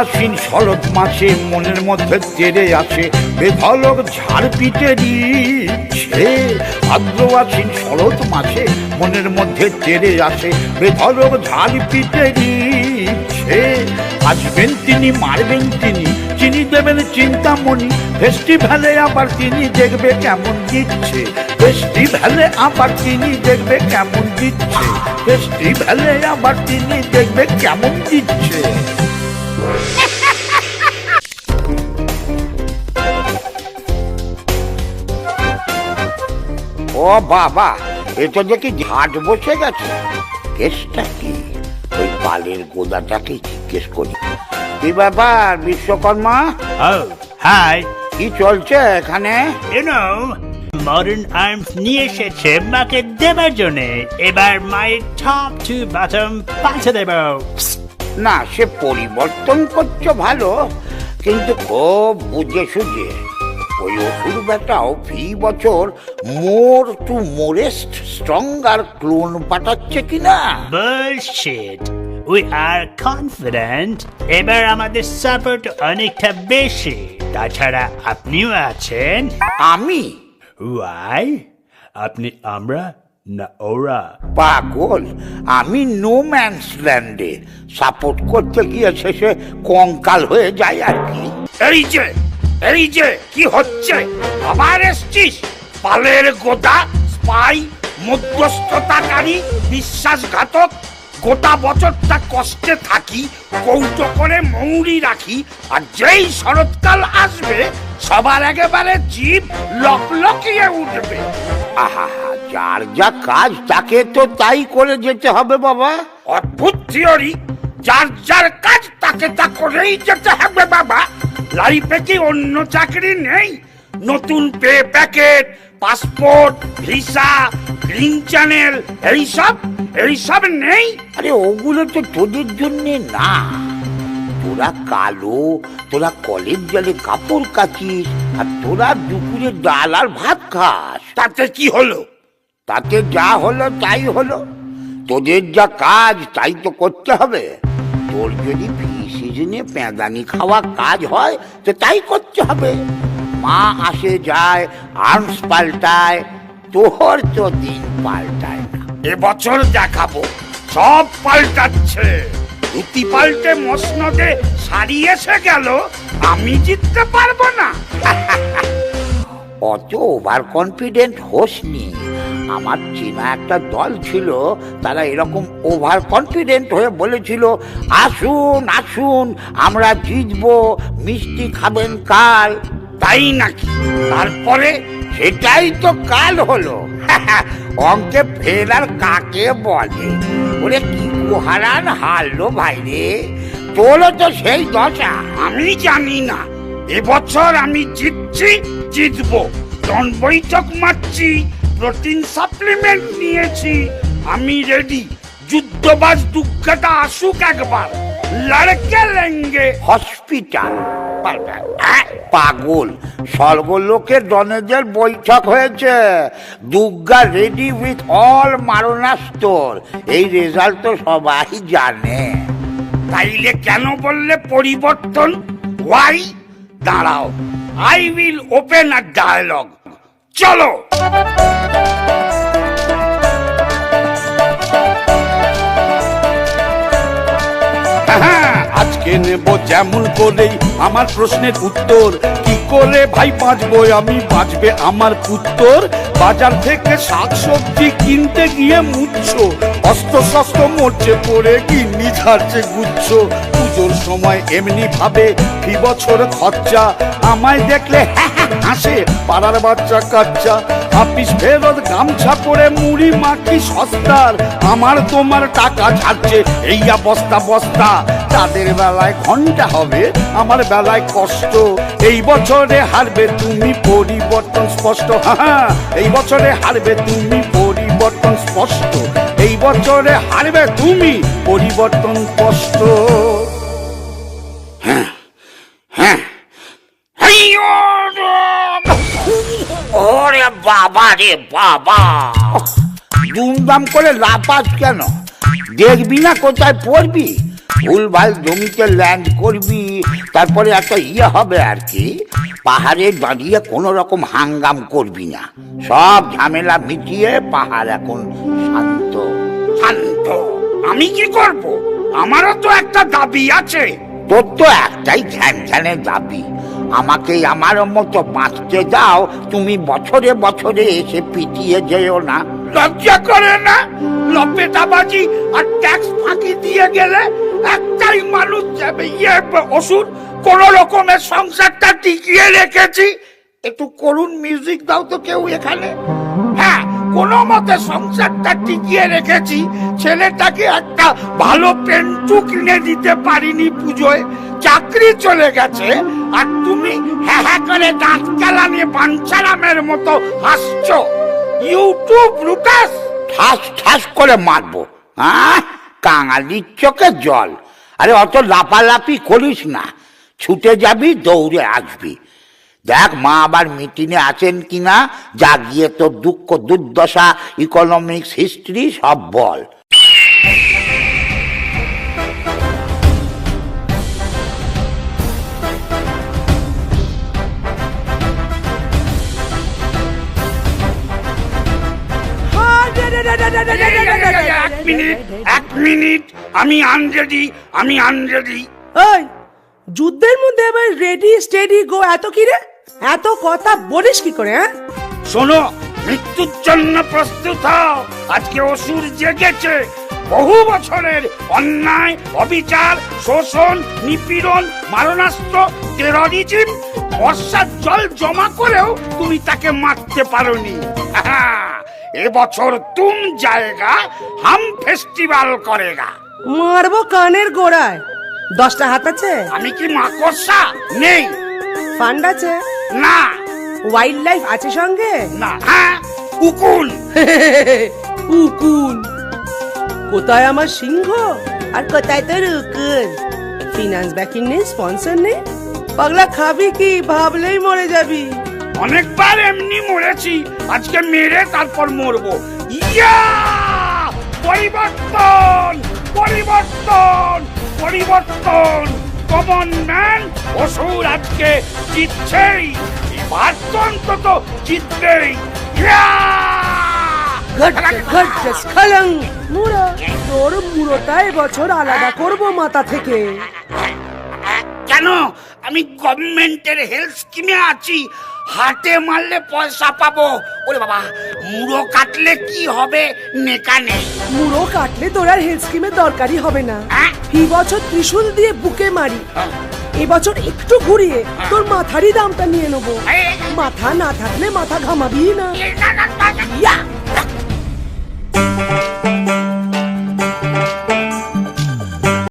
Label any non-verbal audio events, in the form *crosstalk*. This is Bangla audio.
আশ্বিন শরৎ মাসে মনের মধ্যে তেরে আসে বেধলক ঝাড় পিটে দিচ্ছে। ভাদ্র আশ্বিন শরৎ মাসে মনের মধ্যে তেরে আসে বেধলক ঝাড় পিটে দিচ্ছে। আসবেন তিনি, মারবেন তিনি, চিনি দেবেন চিন্তামণি। ফেস্টিভ্যালে আবার তিনি দেখবে কেমন দিচ্ছে। ফেস্টিভ্যালে আবার তিনি দেখবে কেমন দিচ্ছে। ফেস্টিভ্যালে আবার তিনি দেখবে কেমন দিচ্ছে। ও বাবা এটা দেখি ঝাঁট বসে গেছে। কেসটা কি? ওই বালের গোদাটাকে জিজ্ঞেস করি। কি ব্যাপার বিশ্বকর্মা? Oh, hi. কি চলছে এখানে? You know, মডার্ন আর্মস নিয়ে এসেছে মাকে দেবার জন্য। এবার মায়ের টপ টু বাটম পাল্টে দেব। না সে পরিবর্তন করছ ভালো কিন্তু খুব বুঝে সুঝে। ওই অসুর বেটাও ফি বছর more to morest stronger clone পাঠাচ্ছে কিনা. We are confident. এবার আমাদের সাপোর্ট অনেকটা বেশি। তাছাড়া আপনিও আছেন। আমি? ওয়াই আপনি আমরা না ওরা। পাগল আমি নো ম্যানস ল্যান্ডে সাপোর্ট করতে গিয়ে শেষে কঙ্কাল হয়ে যায় আর কি। এই যে এই যে কি হচ্ছে? আবার এসছিস? পালের গোদা স্পাই মধ্যস্থতাকারী বিশ্বাসঘাতক গোটা বছরটা কষ্টে থাকি কৌটো করে মৌরি রাখি আর যেই শরৎকাল আসবে সবার একেবারে জীব লকলকিয়ে উঠবে। আহা যার যা কাজ তাকে তো তাই করে যেতে হবে বাবা। অদ্ভুত থিওরি যার যার কাজ তাকে তা করেই যেতে হবে বাবা। লাইফে কি অন্য চাকরি নেই? নতুন pay packet passport visa green channel এইসব? এইসব নেই? আরে ওগুলো তো তোদের জন্য না। তোরা কালো তোরা কলের জলে কাপড় কাচিস আর তোরা দুপুরে ডাল আর ভাত খাস। তাতে কি হলো? তাতে যা হলো তাই হলো। তোদের যা কাজ তাই তো করতে হবে। তোর যদি ফি সিজনে পেঁদানি খাওয়া কাজ হয় তো তাই করতে হবে। মা আসে যায় আর্মস পাল্টায় তোর তো দিন পাল্টায় না। এবছর দেখাবো সব পাল্টাচ্ছে। ধুতি পাল্টে মসনদে সারি এসে গেল আমি জিততে পারব না। *laughs* অত ওভার কনফিডেন্ট হোসনি। আমার চেনা একটা দল ছিল, তারা এরকম ওভার কনফিডেন্ট হয়ে বলেছিল, আসুন আসুন, আমরা জিতবো, মিষ্টি খাবেন কাল। তাই নাকি? তারপরে সেটাই তো কাল হলো। *laughs* অঙ্কে ফের আর কাকে বলে? ওরে কি কুহারান হারলো ভাই রে। তোরও তো সেই দশা। আমি জানি না। এবছর আমি জিতছি, জিতবো। ডন বৈঠক মারছি প্রোটিন সাপ্লিমেন্ট নিয়েছি। আমি রেডি যুদ্ধবাজ দুঃখটা আসুক একবার। লড়কে লেঙ্গে হসপিটাল পাগল। স্বর্গলোকের দনেদের বৈঠক হয়েছে। দুর্গা রেডি উইথ অল মারণাস্ত্র। এই রেজাল্ট তো সবাই জানে। তাইলে কেন বললে পরিবর্তন? ওয়াই দাঁড়াও। I will open a dialogue চলো। হ্যাঁ, আজকে নেব যেমন আমার প্রশ্নের উত্তর। কি করে ভাই বাঁচবো? আমি বাঁচবে আমার পুত্তর। বাজার থেকে শাকসবজি কিনতে গিয়ে মুচ্ছ। অস্ত্র শস্ত্র মরছে পড়ে গিন্নি ঝাড়ছে গুচ্ছ। পুজোর সময় এমনি ভাবে বছর খরচা। আমায় দেখলে হ্যাঁ হাসে পাড়ার বাচ্চা কাচ্চা। হাফিস ফেরত, গামছা পরে মুড়ি মাখি সস্তার। আমার তোমার টাকা ছাড়ছে এইয়া বস্তা বস্তা। তাদের বেলায় ঘণ্টা হবে, আমার বেলায় কষ্ট। এই বছরে হারবে তুমি পরিবর্তন স্পষ্ট। হ্যাঁ এই বছরে হারবে তুমি পরিবর্তন স্পষ্ট। এই বছরে হারবে তুমি পরিবর্তন স্পষ্ট হ্যাঁ হ্যাঁ বাবা রে বাবা। দুমদাম করে লাপাস কেন? দেখবি না কোথায় পড়বি? ভুলভাল জমিতে ল্যান্ড করবি, তারপরে একটা ইয়ে হবে আর কি? পাহাড়ে দাঁড়িয়ে কোনো রকম হাঙ্গাম করবি না। সব ঝামেলা মিটিয়ে পাহাড় এখন শান্ত শান্ত। আমি কি করব? আমারও তো একটা দাবি আছে। তোর তো একটাই ধ্যান ধ্যানের দাবি। আমাকে আমার মতো বাঁচতে দাও। তুমি বছরে বছরে এসে পিটিয়ে যেও না। লজ্জা করে না? লপেটাবাজি আর ট্যাক্স ফাঁকি দিয়ে গেলে একটাই মানুষ যাবে। ইয়ে ওষুধ, কোন রকমের সংসারটা টিকিয়ে রেখেছি। একটু করুন মিউজিক, দাও তো কেউ এখানে। হ্যাঁ কোনো মতে সংসারটা টিকিয়ে রেখেছি, ছেলেটাকে একটা ভালো পেন্টু কিনে দিতে পারিনি পুজোয়, চাকরি চলে গেছে, আর তুমি হ্যাঁ হ্যাঁ করে দাঁত কেলানিয়ে পাঞ্চারামের মতো হাসছো। ইউটিউব লুটাস ঠাস ঠাস করে মারবো হ্যাঁ কাঙালির চোখে জল। আরে অত লাপালাপি করিস না, ছুটে যাবি, দৌড়ে আসবি। দেখ মা আবার মিটিংয়ে আছেন কিনা যা গিয়ে তোর দুঃখ দুর্দশা ইকোনমিক্স হিস্ট্রি সব বল। এক মিনিট এক মিনিট আমি আনরেডি আমি আনরেডি ওই যুদ্ধের মধ্যে আবার রেডি স্টেডি গো এত কি রে? এত কথা বলিস কি করে হ্যাঁ? শোনো মৃত্যুর জন্য প্রস্তুত হও। আজকে অসুর জেগেছে। বহু বছরের অন্যায় অবিচার শোষণ নিপীড়ন মারণাস্ত্র টেররিজম বর্ষার জল জমা করেও তুমি তাকে মারতে পারোনি। এবছর তুম জায়গা হাম ফেস্টিভ্যাল করেগা। মারবো কানের গোড়ায়। দশটা হাত আছে? আমি কি মাকড়সা নেই। ফান্ড আছে? না। ওয়াইল্ড লাইফ আছে সঙ্গে? না। হ্যাঁ উকুন উকুন কোথায় আমার সিংহ? আর কোথায় তোর উকুন ফিনান্স ব্যাকিং নেই স্পন্সর নেই? পাগলা খাবি কি? ভাবলেই মরে যাবি। অনেকবার এমনি মরেছি আজকে মেরে তারপর মরবো। ইয়া! পরিবর্তন পরিবর্তন পরিবর্তন। কমন ম্যান অসুর আজকে জিতছেই এবার তো অন্তত জিতবেই তোর মুড়োটা এবছর আলাদা করব মাথা থেকে। কেন? আমি গভর্নমেন্টের হেলথ স্কিমে আছি। হাটে মারলে পয়সা পাবো। ওরে বাবা মুড়ো কাটলে কি হবে নেকা নেই মুড়ো কাটলে তোর আর হেলথ স্কিমের দরকারই হবে না। হ্যাঁ? ফি বছর ত্রিশূল দিয়ে বুকে মারি। এবছর একটু ঘুরিয়ে তোর মাথারই দামটা নিয়ে নেব। এই, মাথা না থাকলে মাথা ঘামাবি না। এই, না, না, না,